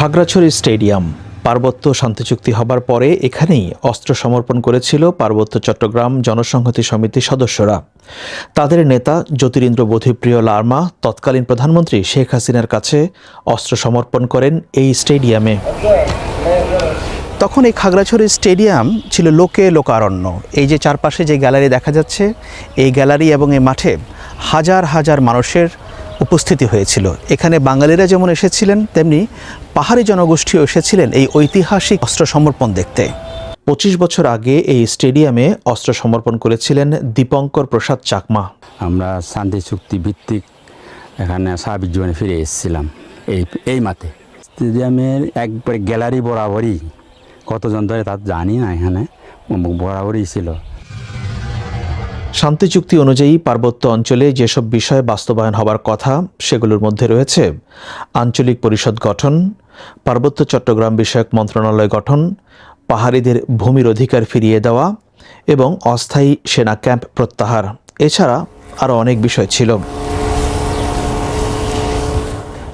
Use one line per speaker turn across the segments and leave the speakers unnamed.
Khagrachari stadium. পার্বত্য শান্তি চুক্তি হবার পরে এখানেই অস্ত্র সমর্পণ করেছিল পার্বত্য চট্টগ্রাম জনসংহতি সমিতির সদস্যরা। তাদের নেতা জ্যোতিরিন্দ্র বোধিপ্রিয় লার্মা, তৎকালীন প্রধানমন্ত্রী শেখ হাসিনার কাছে অস্ত্র সমর্পণ করেন এই স্টেডিয়ামে। তখন এই খাগড়াছড়ি স্টেডিয়াম ছিল লোকে লোকারণ্য। এই যে চারপাশে যে গ্যালারি দেখা যাচ্ছে, এই গ্যালারি এবং এই মাঠে হাজার হাজার মানুষের উপস্থিতি হয়েছিল। এখানে বাঙালিরা যেমন এসেছিলেন, তেমনি পাহাড়ি জনগোষ্ঠীও এসেছিলেন এই ঐতিহাসিক অস্ত্র সমর্পণ দেখতে। পঁচিশ বছর আগে এই স্টেডিয়ামে অস্ত্র সমর্পণ করেছিলেন দীপঙ্কর প্রসাদ চাকমা।
আমরা শান্তি চুক্তি ভিত্তিক এখানে সার্বিক জীবনে ফিরে এসেছিলাম এই এই মাঠে। স্টেডিয়ামের একবারে গ্যালারি বরাবরই কতজন ধরে তা জানি না এখানে বরাবরই ছিল।
শান্তি চুক্তি অনুযায়ী পার্বত্য অঞ্চলে যেসব বিষয় বাস্তবায়ন হবার কথা সেগুলোর মধ্যে রয়েছে আঞ্চলিক পরিষদ গঠন, পার্বত্য চট্টগ্রাম বিষয়ক মন্ত্রণালয় গঠন, পাহাড়িদের ভূমির অধিকার ফিরিয়ে দেওয়া এবং অস্থায়ী সেনা ক্যাম্প প্রত্যাহার। এছাড়া আরও অনেক বিষয় ছিল।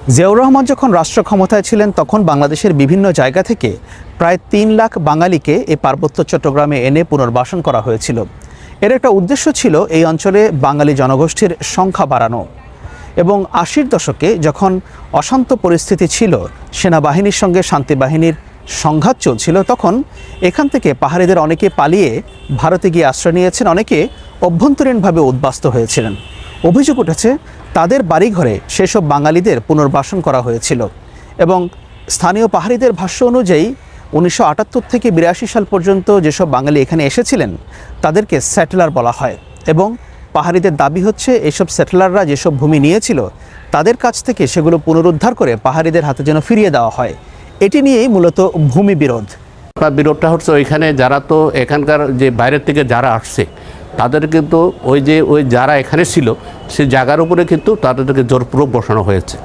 জিয়াউর রহমান যখন রাষ্ট্র ক্ষমতায় ছিলেন, তখন বাংলাদেশের বিভিন্ন জায়গা থেকে প্রায় তিন লাখ বাঙালিকে এই পার্বত্য চট্টগ্রামে এনে পুনর্বাসন করা হয়েছিল। এর একটা উদ্দেশ্য ছিল এই অঞ্চলে বাঙালি জনগোষ্ঠীর সংখ্যা বাড়ানো। এবং আশির দশকে যখন অশান্ত পরিস্থিতি ছিল, সেনাবাহিনীর সঙ্গে শান্তি বাহিনীর সংঘাত চলছিল, তখন এখান থেকে পাহাড়িদের অনেকে পালিয়ে ভারতে গিয়ে আশ্রয় নিয়েছেন, অনেকে অভ্যন্তরীণভাবে উদ্বাস্ত হয়েছিলেন। অভিযোগ উঠেছে, তাদের বাড়িঘরে সেসব বাঙালিদের পুনর্বাসন করা হয়েছিল এবং স্থানীয় পাহাড়িদের ভাষ্য অনুযায়ী উনিশশো আটাত্তর থেকে বিরাশি সাল পর্যন্ত যেসব বাঙালি এখানে এসেছিলেন, তাদেরকে স্যাটেলার বলা হয় এবং পাহাড়িদের দাবি হচ্ছে এসব স্যাটেলাররা যেসব ভূমি নিয়েছিল, তাদের কাছ থেকে সেগুলো পুনরুদ্ধার করে পাহাড়িদের হাতে যেন ফিরিয়ে দেওয়া হয়। এটি নিয়েই মূলত ভূমি বিরোধ।
বিরোধটা হচ্ছে ওইখানে যারা তো এখানকার যে বাইরের থেকে যারা আসছে তাদের কিন্তু ওই যে ওই যারা এখানে ছিল, সে জায়গার উপরে কিন্তু তাদেরকে জোরপূর্বক বসানো হয়েছে।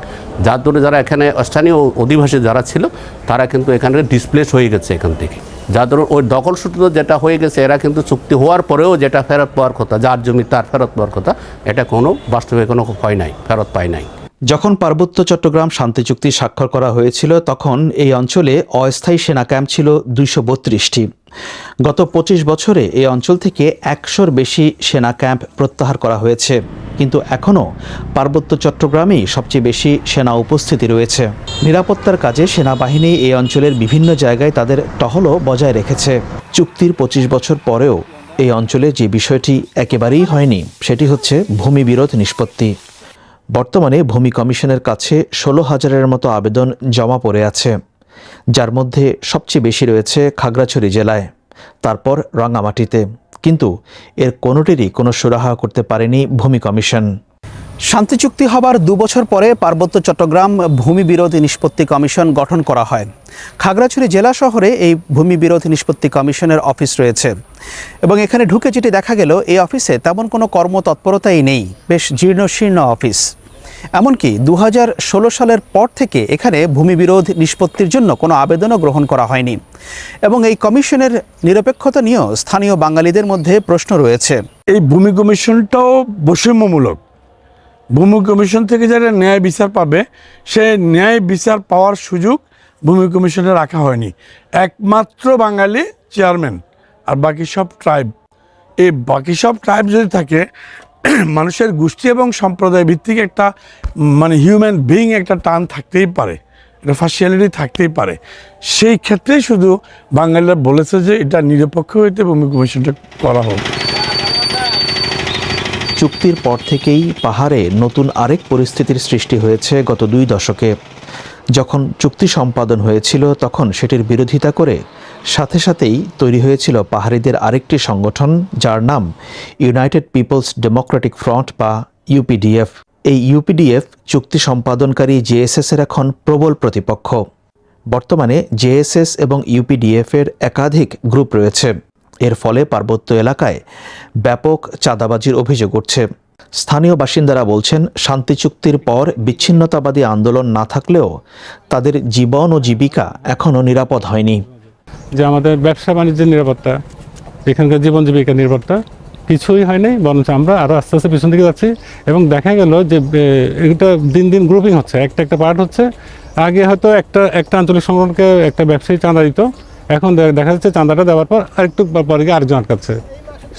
যার জন্য যারা এখানে স্থানীয় অধিবাসী যারা ছিল, তারা কিন্তু এখানে ডিসপ্লেস হয়ে গেছে এখান থেকে। যার ধরুন ওই দখল সূত্র যেটা হয়ে গেছে, এরা কিন্তু চুক্তি হওয়ার পরেও যেটা ফেরত পাওয়ার কথা, যার জমি তার ফেরত পাওয়ার কথা, এটা কোনো, বাস্তবে কোনো হয় নাই, ফেরত পায় নাই।
যখন পার্বত্য চট্টগ্রাম শান্তি চুক্তি স্বাক্ষর করা হয়েছিল, তখন এই অঞ্চলে অস্থায়ী সেনা ক্যাম্প ছিল দুইশো বত্রিশটি। গত পঁচিশ বছরে এই অঞ্চল থেকে একশোর বেশি সেনা ক্যাম্প প্রত্যাহার করা হয়েছে। কিন্তু এখনও পার্বত্য চট্টগ্রামেই সবচেয়ে বেশি সেনা উপস্থিতি রয়েছে। নিরাপত্তার কাজে সেনাবাহিনী এই অঞ্চলের বিভিন্ন জায়গায় তাদের টহলও বজায় রেখেছে। চুক্তির পঁচিশ বছর পরেও এই অঞ্চলে যে বিষয়টি একেবারেই হয়নি, সেটি হচ্ছে ভূমি বিরোধ নিষ্পত্তি। বর্তমানে ভূমি কমিশনের কাছে ষোলো হাজারের মতো আবেদন জমা পড়ে আছে। যার মধ্যে সবচেয়ে বেশি রয়েছে খাগড়াছড়ি জেলায়, তারপর রাঙামাটিতে কিন্তু এর কোনোটিরই কোনো সুরাহা করতে পারেনি ভূমি কমিশন। শান্তি চুক্তি হবার দু বছর পরে পার্বত্য চট্টগ্রাম ভূমি বিরোধ নিষ্পত্তি কমিশন গঠন করা হয়। খাগড়াছড়ি জেলা শহরে এই ভূমি বিরোধ নিষ্পত্তি কমিশনের অফিস রয়েছে। এবং এখানে ঢুকে যেটি দেখা গেল, এই অফিসে তেমন কোনো কর্মতৎপরতাই নেই। বেশ জীর্ণশীর্ণ অফিস। এমনকি দু হাজার ষোলো সালের পর থেকে এখানে ভূমি বিরোধ নিষ্পত্তির জন্য কোনো আবেদনও গ্রহণ করা হয়নি। এবং এই কমিশনের নিরপেক্ষতা নিয়েও স্থানীয় বাঙালিদের মধ্যে প্রশ্ন রয়েছে।
এই ভূমি কমিশনটাও বৈষম্যমূলক। ভূমি কমিশন থেকে যারা ন্যায় বিচার পাবে, সে ন্যায় বিচার পাওয়ার সুযোগ ভূমি কমিশনে রাখা হয়নি। একমাত্র বাঙালি চেয়ারম্যান আর বাকি সব ট্রাইব। এই বাকি সব ট্রাইব যদি থাকে মানুষের গোষ্ঠী এবং সম্প্রদায় ভিত্তিক একটা মানে হিউম্যান বিইং একটা টান থাকতেই পারে। এটা ফার্সিয়ালিটি থাকতেই পারে। সেই ক্ষেত্রেই শুধু বাঙালিরা বলেছে যে এটা নিরপেক্ষ হইতে ভূমি কমিশনটা করা হোক।
চুক্তির পর থেকেই পাহাড়ে নতুন আরেক পরিস্থিতির সৃষ্টি হয়েছে গত দুই দশকে। যখন চুক্তি সম্পাদন হয়েছিল, তখন সেটির বিরোধিতা করে সাথে সাথেই তৈরি হয়েছিল পাহাড়িদের আরেকটি সংগঠন, যার নাম ইউনাইটেড পিপলস ডেমোক্রেটিক ফ্রন্ট বা ইউপিডিএফ। এই ইউপিডিএফ চুক্তি সম্পাদনকারী জেএসএস এর এখন প্রবল প্রতিপক্ষ। বর্তমানে জেএসএস এবং ইউপিডিএফ এর একাধিক গ্রুপ রয়েছে। এর ফলে পার্বত্য এলাকায় ব্যাপক চাঁদাবাজির অভিযোগ উঠছে। স্থানীয় বাসিন্দারা বলছেন, শান্তি চুক্তির পর বিচ্ছিন্নতাবাদী আন্দোলন না থাকলেও তাদের জীবন ও জীবিকা এখনও নিরাপদ হয়নি।
যে আমাদের ব্যবসা বাণিজ্যের নিরাপত্তা, এখানকার জীবন জীবিকার নিরাপত্তা কিছুই হয়নি, বরঞ্চ আমরা আরও আস্তে আস্তে পিছন দিকে যাচ্ছি এবং দেখা গেল যে এটা দিন দিন গ্রুপিং হচ্ছে। একটা একটা পার্ট হচ্ছে। আগে হয়তো একটা একটা আঞ্চলিক সংগঠনকে একটা ব্যবসায়ী চাঁদা দিত, এখন দেখা যাচ্ছে চাঁদাটা দেওয়ার পর আরেকটু পরে গিয়ে আরেকজন আটকাচ্ছে।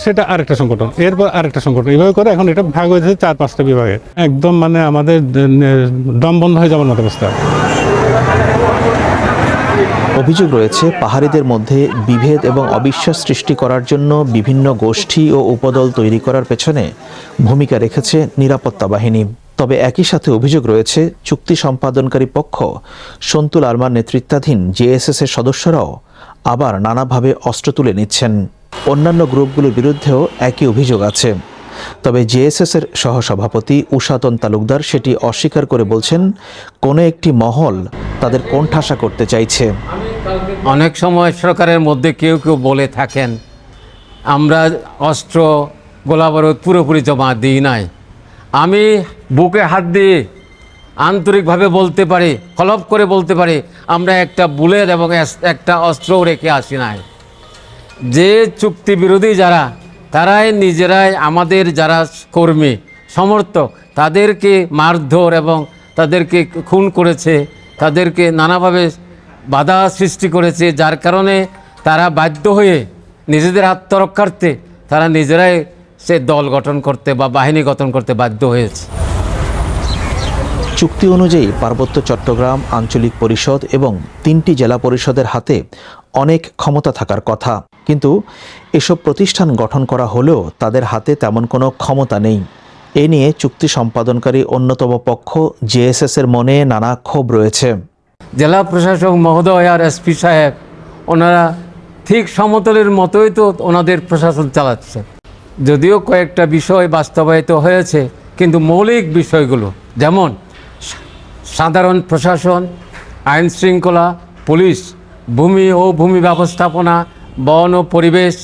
সেটা আরেকটা সংগঠন। এরপর আরেকটা সংগঠন। এইভাবে করে এখন এটা ভাগ হয়েছে চার, পাঁচটা বিভাগে। একদম মানে আমাদের দম বন্ধ হয়ে যাওয়ার মতো অবস্থা।
অভিযোগ রয়েছে, পাহাড়িদের মধ্যে বিভেদ এবং অবিশ্বাস সৃষ্টি করার জন্য বিভিন্ন গোষ্ঠী ও উপদল তৈরি করার পেছনে ভূমিকা রেখেছে নিরাপত্তা বাহিনী। তবে একই সাথে অভিযোগ রয়েছে, চুক্তি সম্পাদনকারী পক্ষ সন্তুল আরমার নেতৃত্বাধীন জেএসএস এর সদস্যরাও আবার নানাভাবে অস্ত্র তুলে নিচ্ছেন। অন্যান্য গ্রুপগুলোর বিরুদ্ধেও একই অভিযোগ আছে। তবে জেএসএস এর সহসভাপতি উষাতন তালুকদার সেটি অস্বীকার করে বলছেন, কোনো একটি মহল তাদের কোণঠাসা করতে চাইছে।
অনেক সময় সরকারের মধ্যে কেউ কেউ বলে থাকেন, আমরা অস্ত্র গোলাবারুদ পুরোপুরি জমা দিই নাই। আমি বুকে হাত দিয়ে আন্তরিকভাবে বলতে পারি, হলফ করে বলতে পারি, আমরা একটা বুলেট এবং একটা অস্ত্রও রেখে আসি নাই। যে চুক্তি বিরোধী যারা তারাই নিজেরাই আমাদের যারা কর্মী, সমর্থক, তাদেরকে মারধর এবং তাদেরকে খুন করেছে, তাদেরকে নানাভাবে বাধা সৃষ্টি করেছে, যার কারণে তারা বাধ্য হয়ে নিজেদের আত্মরক্ষার্থে তারা নিজেরাই সে দল গঠন করতে বা বাহিনী গঠন করতে বাধ্য হয়েছে।
চুক্তি অনুযায়ী পার্বত্য চট্টগ্রাম আঞ্চলিক পরিষদ এবং তিনটি জেলা পরিষদের হাতে অনেক ক্ষমতা থাকার কথা। কিন্তু এসব প্রতিষ্ঠান গঠন করা হলেও তাদের হাতে তেমন কোনো ক্ষমতা নেই। এ নিয়ে চুক্তি সম্পাদনকারী অন্যতম পক্ষ জেএসএস এর মনে নানা ক্ষোভ রয়েছে।
জেলা প্রশাসক মহোদয় আর এসপি সাহেব, ওনারা ঠিক সমতলের মতোই তো ওনাদের প্রশাসন চালাচ্ছে। যদিও কয়েকটা বিষয় বাস্তবায়িত হয়েছে, কিন্তু মৌলিক বিষয়গুলো যেমন সাধারণ প্রশাসন আইন শৃঙ্খলা পুলিশ ভূমি ও ভূমি ব্যবস্থাপনা, বন ও পরিবেশ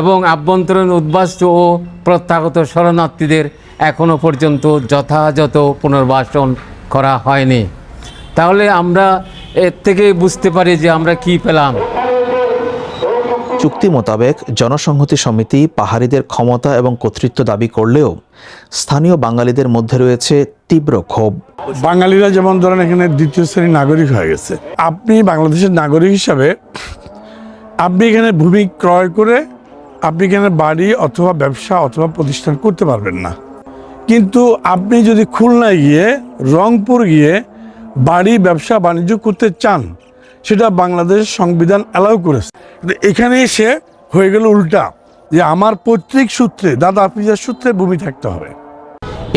এবং আভ্যন্তরীণ উদ্বাস্তু ও প্রত্যাগত শরণার্থীদের এখনও পর্যন্ত যথাযথ পুনর্বাসন করা হয়নি। তাহলে আমরা এর থেকে বুঝতে পারি যে আমরা কি পেলাম।
চুক্তি মোতাবেক জনসংহতি সমিতি পাহাড়িদের ক্ষমতা এবং কর্তৃত্ব দাবি করলেও স্থানীয় বাঙালিদের মধ্যে রয়েছে তীব্র ক্ষোভ।
বাঙালিরা যেমন ধরেন এখানে দ্বিতীয় শ্রেণির নাগরিক হয়ে গেছে। আপনি বাংলাদেশের নাগরিক হিসাবে আপনি এখানে ভূমি ক্রয় করে আপনি এখানে বাড়ি অথবা ব্যবসা অথবা প্রতিষ্ঠান করতে পারবেন না। কিন্তু আপনি যদি খুলনায় গিয়ে, রংপুর গিয়ে বাড়ি, ব্যবসা, বাণিজ্য করতে চান সেটা বাংলাদেশ সংবিধান অ্যালাউ করেছে। কিন্তু এখানে এসে হয়ে গেল উল্টা যে আমার পৈতৃক সূত্রে দাদা পিজার সূত্রে ভূমি থাকতে হবে।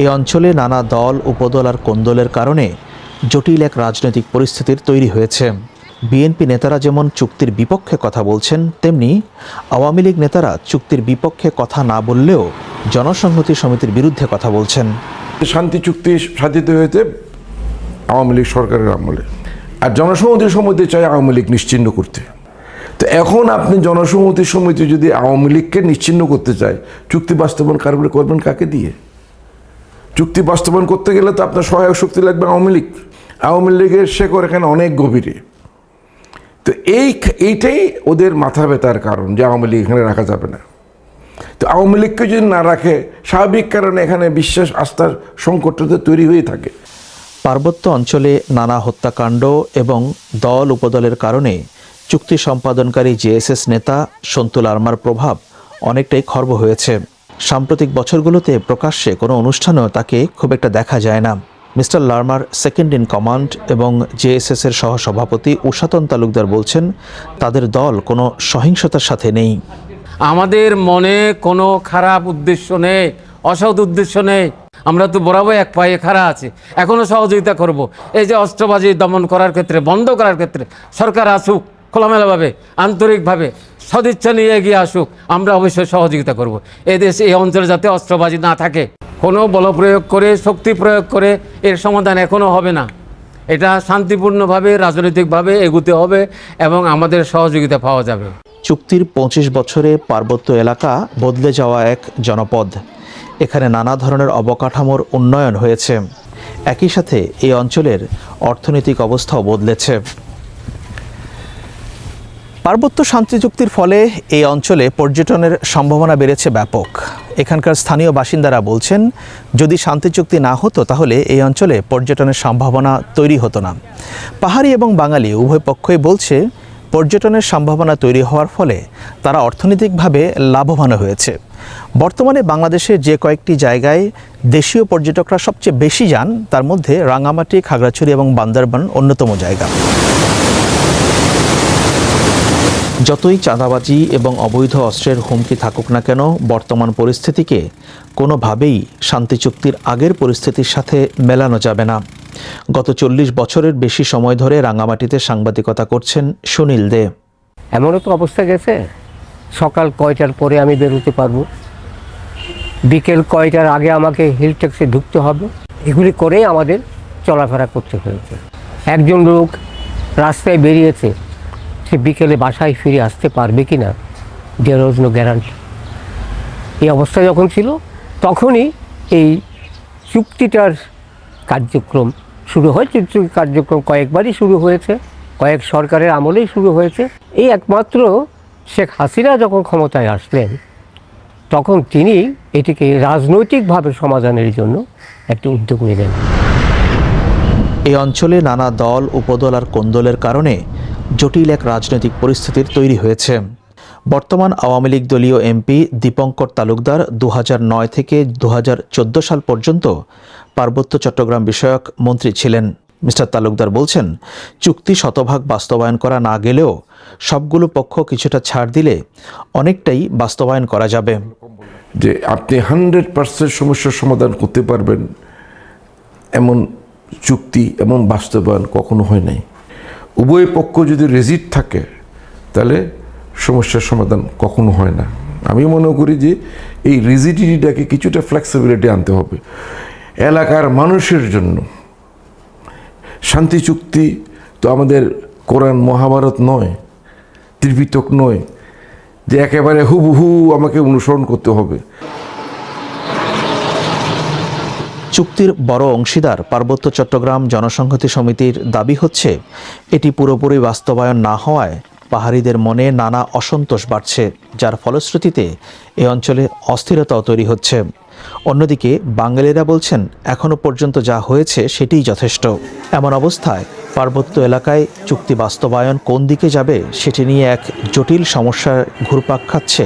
এই অঞ্চলে নানা দল উপদল আর কোন্দলের কারণে জটিল এক রাজনৈতিক পরিস্থিতির তৈরি হয়েছে। বিএনপি নেতারা যেমন চুক্তির বিপক্ষে কথা বলছেন তেমনি আওয়ামী লীগ নেতারা চুক্তির বিপক্ষে কথা না বললেও জনসংহতি সমিতির বিরুদ্ধে কথা বলছেন।
শান্তি চুক্তি সাধিত হয়েছে আওয়ামী লীগ সরকারের আমলে। আর জনসংহতি সমিতি চাই আওয়ামী লীগ নিশ্চিন্ন করতে। তো এখন আপনি জনসংহতি সমিতি যদি আওয়ামী লীগকে নিশ্চিন্ন করতে চায়, চুক্তি বাস্তবায়ন কারবার করবেন, কাকে দিয়ে? চুক্তি বাস্তবায়ন করতে গেলে তো আপনার সহায়ক শক্তি লাগবে আওয়ামী লীগ। আওয়ামী লীগের শেকর এখানে অনেক গভীরে। তো এই এইটাই ওদের মাথা ব্যথার কারণ যে আওয়ামী লীগ এখানে রাখা যাবে না। তো আওয়ামী লীগকে যদি না রাখে, স্বাভাবিক কারণে এখানে বিশ্বাস, আস্থার সংকটটা তৈরি হয়ে থাকে।
পার্বত্য অঞ্চলে নানা হত্যাকাণ্ড এবং দল উপদলের কারণে চুক্তি সম্পাদনকারী জেএসএস নেতা সন্তুল আরমার প্রভাব অনেকটাই খর্ব হয়েছে। সাম্প্রতিক বছরগুলোতে প্রকাশ্যে কোনো অনুষ্ঠানেও তাকে খুব একটা দেখা যায় না। মিস্টার লার্মার সেকেন্ড ইন কমান্ড এবং জেএসএস এর সহসভাপতি উষাতন তালুকদার বলছেন, তাদের দল কোনো সহিংসতার সাথে নেই।
আমাদের মনে কোনো খারাপ উদ্দেশ্য নেই। অসৎ উদ্দেশ্য নেই। আমরা তো বরাবর এক পায়ে খাড়া আছি। এখনও সহযোগিতা করব। এই যে অস্ত্রবাজি দমন করার ক্ষেত্রে, বন্ধ করার ক্ষেত্রে সরকার আসুক, খোলামেলাভাবে, আন্তরিকভাবে সদিচ্ছা নিয়ে এগিয়ে আসুক, আমরা অবশ্যই সহযোগিতা করব। দেশে, এই অঞ্চলে যাতে অস্ত্রবাজি না থাকে, কোনো বল প্রয়োগ করে, শক্তি প্রয়োগ করে, এর সমাধান এখনও হবে না। এটা শান্তিপূর্ণভাবে, রাজনৈতিকভাবে এগুতে হবে এবং আমাদের সহযোগিতা পাওয়া যাবে।
চুক্তির পঁচিশ বছরে পার্বত্য এলাকা বদলে যাওয়া এক জনপদ। এখানে নানা ধরনের অবকাঠামোর উন্নয়ন হয়েছে। একই সাথে এই অঞ্চলের অর্থনৈতিক অবস্থাও বদলেছে। পার্বত্য শান্তি চুক্তির ফলে এই অঞ্চলে পর্যটনের সম্ভাবনা বেড়েছে ব্যাপক। এখানকার স্থানীয় বাসিন্দারা বলছেন, যদি শান্তি চুক্তি না হতো তাহলে এই অঞ্চলে পর্যটনের সম্ভাবনা তৈরি হতো না। পাহাড়ি এবং বাঙালি উভয় পক্ষই বলছে, পর্যটনের সম্ভাবনা তৈরি হওয়ার ফলে তারা অর্থনৈতিকভাবে লাভবান হয়েছে। বর্তমানে বাংলাদেশের যে কয়েকটি জায়গায় দেশীয় পর্যটকরা সবচেয়ে বেশি যান, তার মধ্যে রাঙামাটি খাগড়াছড়ি এবং বান্দরবান অন্যতম জায়গা। যতই চাঁদাবাজি এবং অবৈধ অস্ত্রের হুমকি থাকুক না কেন, বর্তমান পরিস্থিতিকে কোনোভাবেই শান্তি চুক্তির আগের পরিস্থিতির সাথে মেলানো যাবে না। গত চল্লিশ বছরের বেশি সময় ধরে রাঙামাটিতে সাংবাদিকতা করছেন সুনীল দে।
এমনও তো অবস্থা গেছে? সকাল কয়টার পরে আমি বেরোতে পারব। বিকেল কয়টার আগে আমাকে হিল ট্যাক্সে ঢুকতে হবে। এগুলি করেই আমাদের চলাফেরা করতে হয়েছে। একজন লোক রাস্তায় বেরিয়েছে, সে বিকেলে বাসায় ফিরে আসতে পারবে কি না দেয়ার ওয়াজ নো গ্যারান্টি এই অবস্থা যখন ছিল, তখনই এই চুক্তিটার কার্যক্রম শুরু হয়। কার্যক্রম কয়েকবারই শুরু হয়েছে, কয়েক সরকারের আমলেই শুরু হয়েছে। এই একমাত্র শেখ হাসিনা যখন ক্ষমতায় আসলেন, তখন তিনি এটিকে রাজনৈতিকভাবে সমাধানের জন্য একটি উদ্যোগ নিলেন।
এই অঞ্চলে নানা দল, উপদল আর কোন্দলের কারণে জটিল এক রাজনৈতিক পরিস্থিতির তৈরি হয়েছে। বর্তমান আওয়ামী লীগ দলীয় এমপি দীপঙ্কর তালুকদার দু নয় থেকে দু হাজার চোদ্দ সাল পর্যন্ত পার্বত্য চট্টগ্রাম বিষয়ক মন্ত্রী ছিলেন। মিস্টার তালুকদার বলছেন, চুক্তি শতভাগ বাস্তবায়ন করা না গেলেও সবগুলো পক্ষ কিছুটা ছাড় দিলে অনেকটাই বাস্তবায়ন করা যাবে।
যে আপনি হান্ড্রেড পার্সেন্ট সমস্যার সমাধান করতে পারবেন, এমন চুক্তি, এমন বাস্তবায়ন কখনো হয় নাই। উভয় পক্ষ যদি রেজিট থাকে, তাহলে সমস্যার সমাধান কখনো হয় না। আমি মনে করি যে এই রিজিডিটিটাকে কিছুটা ফ্লেক্সিবিলিটি আনতে হবে। এলাকার মানুষের জন্য শান্তি চুক্তি তো আমাদের কোরআন মহাভারত নয়, ত্রিপিটক নয়, যে একেবারে হুবহু আমাকে অনুসরণ করতে হবে।
চুক্তির বড় অংশীদার পার্বত্য চট্টগ্রাম জনসংহতি সমিতির দাবি হচ্ছে, এটি পুরোপুরি বাস্তবায়ন না হওয়ায় পাহাড়িদের মনে নানা অসন্তোষ বাড়ছে, যার ফলশ্রুতিতে এ অঞ্চলে অস্থিরতাও তৈরি হচ্ছে। অন্যদিকে বাঙালিরা বলছেন এখনও পর্যন্ত যা হয়েছে সেটিই যথেষ্ট। এমন অবস্থায় পার্বত্য এলাকায় চুক্তি বাস্তবায়ন কোন দিকে যাবে সেটি নিয়ে এক জটিল সমস্যার ঘুরপাক খাচ্ছে।